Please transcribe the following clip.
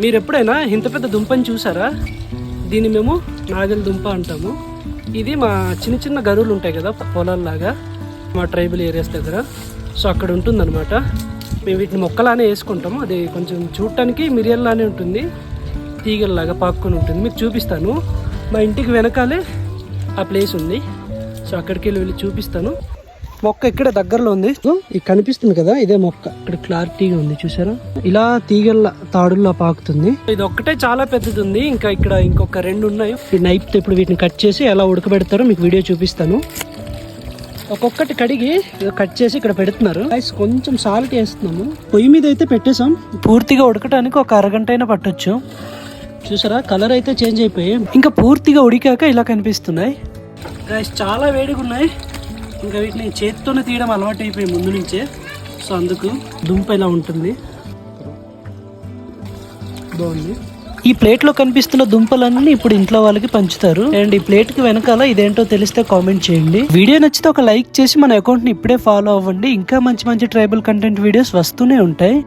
మీరు ఎప్పుడైనా ఇంత పెద్ద దుంపని చూసారా? దీన్ని మేము నాగలి దుంప అంటాము. ఇది మా చిన్న చిన్న గరువులు ఉంటాయి కదా పొలాల్లాగా మా ట్రైబల్ ఏరియాస్ దగ్గర. సో అక్కడ ఉంటుందన్నమాట. మేము వీటిని మొక్కలానే వేసుకుంటాము. అది కొంచెం చూడటానికి మిరియల్లానే ఉంటుంది. తీగల్లాగా పాక్కొని ఉంటుంది. మీకు చూపిస్తాను. మా ఇంటికి వెనకాలే ఆ ప్లేస్ ఉంది. సో అక్కడికి వెళ్ళి వెళ్ళి చూపిస్తాను. మొక్క ఇక్కడ దగ్గరలో ఉంది. ఇది కనిపిస్తుంది కదా ఇదే మొక్క. ఇక్కడ క్లారిటీగా ఉంది చూసారా? ఇలా తీగల తాడుల్లా పాకుతుంది. ఇది ఒక్కటే చాలా పెద్దది ఉంది ఇంకా ఇక్కడ ఇంకొక రెండు ఉన్నాయి. ఈ నైఫ్తో ఇప్పుడు వీటిని కట్ చేసి ఎలా ఉడకబెడతారో మీకు వీడియో చూపిస్తాను. ఒక్కొక్కటి కడిగి కట్ చేసి ఇక్కడ పెడుతున్నారు. Guys, కొంచెం సాల్ట్ వేస్తున్నాము. పొయ్యి మీద అయితే పెట్టేసాం పూర్తిగా ఉడకటానికి ఒక అరగంట అయినా పట్టొచ్చు. చూసారా? కలర్ అయితే చేంజ్ అయిపోయి ఇంకా పూర్తిగా ఉడికాక ఇలా కనిపిస్తున్నాయి. గైస్ చాలా వేడిగా ఉన్నాయి. ఇంకా వీటిని చేతితోనే తీయడం అలవాటు అయిపోయి ముందు నుంచే. సో అందుకు దుంప ఇలా ఉంటుంది. బాగుంది. ఈ ప్లేట్లో కనిపిస్తున్న దుంపలన్నీ ఇప్పుడు ఇంట్లో వాళ్ళకి పంచుతారు. అండ్ ఈ ప్లేట్కి వెనకాల ఇదేంటో తెలిస్తే కామెంట్ చేయండి. వీడియో నచ్చితే ఒక లైక్ చేసి మన అకౌంట్ని ఇప్పుడే ఫాలో అవ్వండి. ఇంకా మంచి మంచి ట్రైబల్ కంటెంట్ వీడియోస్ వస్తూనే ఉంటాయి.